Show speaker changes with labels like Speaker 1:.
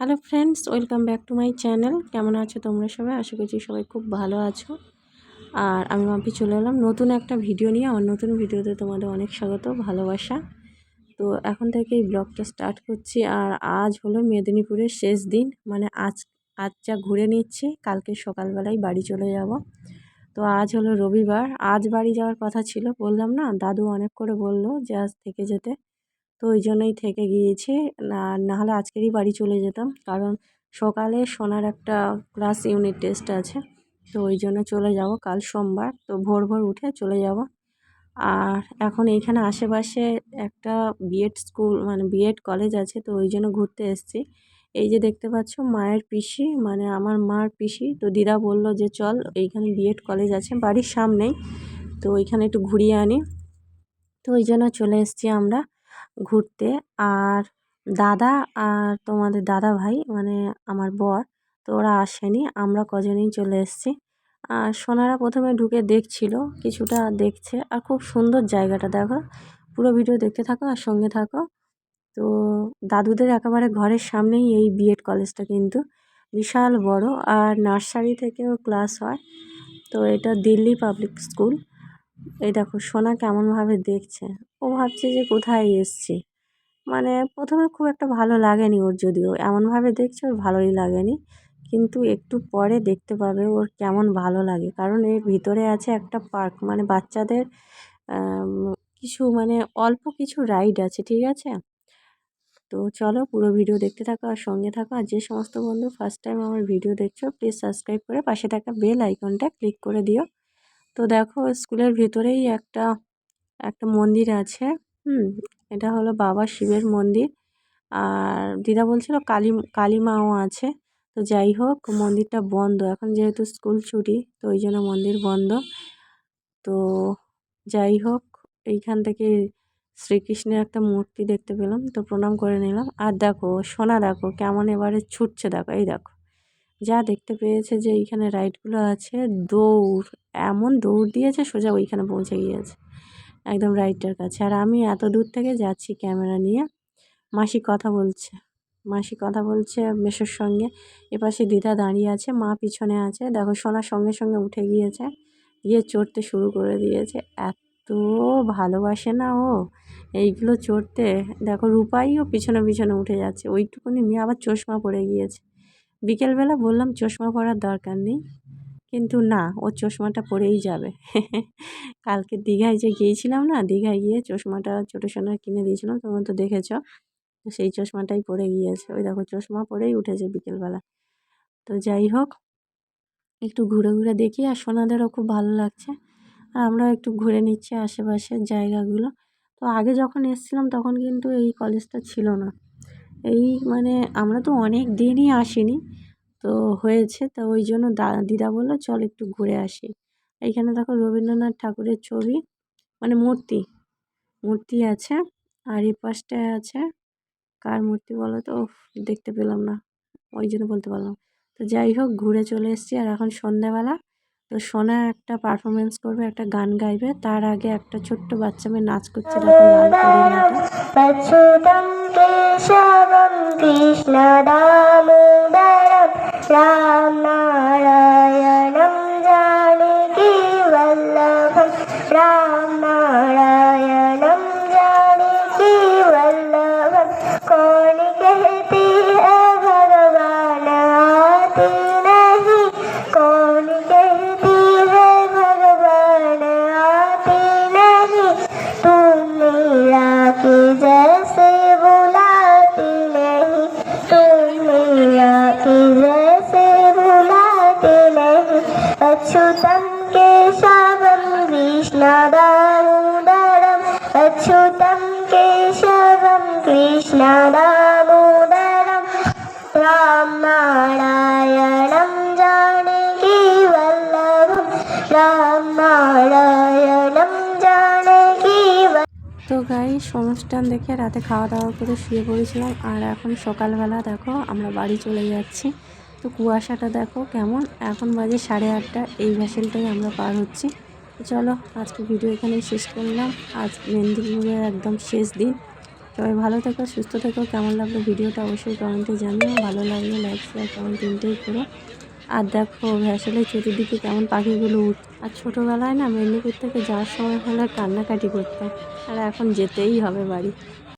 Speaker 1: Hello friends welcome back to my channel কেমন আছো তোমরা সবাই? আশা করছি সবাই খুব ভালো আছো। আর আমি মাম্পি চলে এলাম নতুন একটা ভিডিও নিয়ে। আমার নতুন ভিডিওতে তোমাদের অনেক স্বাগত, ভালোবাসা। তো এখন থেকে এই ব্লগটা স্টার্ট করছি। আর আজ হলো মেদিনীপুরের শেষ দিন। মানে আজ আজ যা ঘুরে নিচ্ছি, কালকে সকালবেলায় বাড়ি চলে যাব। তো আজ হলো রবিবার। আজ বাড়ি যাওয়ার কথা ছিল, বললাম না, দাদু অনেক করে বলল যে আজ থেকে যেতে। তো ওই জন্যই থেকে গিয়েছি। না, নাহলে আজকেরই বাড়ি চলে যেতাম। কারণ সকালে সোনার একটা ক্লাস ইউনিট টেস্ট আছে। তো ওই জন্য চলে যাব কাল সোমবার। তো ভোর ভোর উঠে চলে যাব। আর এখন এইখানে আশেপাশে একটা বিএড স্কুল মানে বিএড কলেজ আছে। তো ওই জন্য ঘুরতে এসেছি। এই যে দেখতে পাচ্ছ, মায়ের পিসি মানে আমার মার পিসি। তো দিদা বলল যে, চল, এইখানে বিএড কলেজ আছে। বাড়ির সামনেই। তো ওইখানে একটু ঘুরিয়ে আনি। তো ওই জন্য চলে এসেছি আমরা। ঘুরতে। আর দাদা আর তোমাদের দাদা ভাই মানে আমার বর, তো ওরা আসেনি। আমরা কজনেই চলে এসেছি। আর সোনারা প্রথমে ঢুকে দেখছিল, কিছুটা দেখছে। আর খুব সুন্দর জায়গাটা, দেখো। পুরো ভিডিও দেখতে থাকো আর সঙ্গে থাকো। তো দাদুদের একেবারে ঘরের সামনেই এই বিএড কলেজটা কিন্তু। বিশাল বড়। আর নার্সারি থেকেও ক্লাস হয়। তো এটা দিল্লি পাবলিক স্কুল এই দেখো, সোনা কেমনভাবে দেখছে? ও ভাবছে যে কোথায় এসছি। মানে প্রথমে খুব একটা ভালো লাগেনি ওর যদিও। এমনভাবে দেখছে ওর ভালোই লাগেনি। কিন্তু একটু পরে দেখতে পাবে ওর কেমন ভালো লাগে। কারণ এর ভিতরে আছে একটা পার্ক। মানে বাচ্চাদের কিছু মানে অল্প কিছু রাইড আছে, ঠিক আছে? তো চলো পুরো ভিডিও দেখতে থাকো আর সঙ্গে থাকো। আর যে সমস্ত বন্ধু ফার্স্ট টাইম আমার ভিডিও দেখছ প্লিজ সাবস্ক্রাইব করে পাশে থাকা বেল আইকনটা ক্লিক করে দিও। তো দেখো স্কুলের ভেতরেই একটা একটা মন্দির আছে, হুম? এটা হলো বাবা শিবের মন্দির। আর দিদা বলছিল কালী কালী মাও আছে। তো যাই হোক, মন্দিরটা বন্ধ। এখন যেহেতু স্কুল ছুটি, তো ওই জন্য মন্দির বন্ধ। তো যাই হোক, এইখান থেকে শ্রীকৃষ্ণের একটা মূর্তি দেখতে পেলাম। তো প্রণাম করে নিলাম। আর দেখো, সোনা দেখো, কেমন এবারে ছুটছে দেখো, এই দেখো। যা দেখতে পেয়েছে যে এইখানে রাইডগুলো আছে, দৌড়, এমন দৌড় দিয়েছে সোজা ওইখানে পৌঁছে গিয়েছে, একদম রাইডটার কাছে। আর আমি এত দূর থেকে যাচ্ছি ক্যামেরা নিয়ে, মাসি কথা বলছে, মাসি কথা বলছে মেসোর সঙ্গে, এপাশে দিদা দাঁড়িয়ে আছে, মা পিছনে আছে, দেখো সোনার সঙ্গে সঙ্গে উঠে গিয়েছে, গিয়ে চড়তে শুরু করে দিয়েছে, এত ভালোবাসে না ও, এইগুলো চড়তে, দেখো রূপাইও পিছনে পিছনে উঠে যাচ্ছে, ওইটুকুনি মেয়ে আবার চশমা পড়ে গিয়েছে। বিকেলবেলা বললাম, চশমা পরার দরকার নেই। কিন্তু না ও চশমাটা পরেই যাবে। কালকে দীঘায় যে গিয়েছিলাম না, দীঘায় গিয়ে চশমাটা ছোটো সোনা কিনে দিয়েছিলাম, তোমরা তো দেখেছ। সেই চশমাটাই পরে গিয়েছে। ওই দেখো, চশমা পরেই উঠেছে বিকেলবেলা। তো যাই হোক, একটু ঘুরে ঘুরে দেখি, আর সোনাদেরও খুব ভালো লাগছে। আর আমরাও একটু ঘুরে নিচ্ছি আশেপাশের জায়গাগুলো। তো আগে যখন এসেছিলাম, তখন কিন্তু এই কলেজটা ছিল না। এই মানে আমরা তো অনেক দিনই আসিনি। তো হয়েছে তো ওই জন্য দিদা বলল চল একটু ঘুরে আসি এইখানে দেখো রবীন্দ্রনাথ ঠাকুরের ছবি মানে মূর্তি মূর্তি আছে আর এই পাশটায় আছে কার মূর্তি বলো তো দেখতে পেলাম না ওই জন্য বলতে পারলাম তো যাই হোক ঘুরে চলে এসেছি আর এখন সন্ধ্যাবেলা তো সোনা একটা পারফরমেন্স করবে একটা গান গাইবে তার আগে একটা ছোট্ট বাচ্চা মেয়ে নাচ করছে দেখো লাল Dalla. कृष्णदामोदरम राम नारायणं जानकी वल्लभं राम नारायणं जानकी তো গাই অনুষ্ঠান দেখে রাতে খাওয়া দাওয়া করে শুয়ে পড়েছিলাম আর এখন সকালবেলা দেখো আমরা বাড়ি চলে যাচ্ছি তো কুয়াশাটা দেখো কেমন এখন বাজে সাড়ে আটটা এই ভ্যাসেলটাই আমরা পার হচ্ছি চলো আজকে ভিডিও এখানেই শেষ করলাম আজ মেদিনীপুরের একদম শেষ দিন সবাই ভালো থেকো, সুস্থ থেকো। কেমন লাগল ভিডিওটা অবশ্যই কমেন্টে জানিও। ভালো লাগলে লাইক শেয়ার কমেন্ট তিনটেই করো। আর দেখো ভ্যাসেলে চতুর্দিকে কেমন পাখিগুলো উঠ আর ছোটোবেলায় না মেদিনীপুর থেকে যাওয়ার সময় হলে কান্নাকাটি করতাম। আর এখন যেতেই হবে বাড়ি।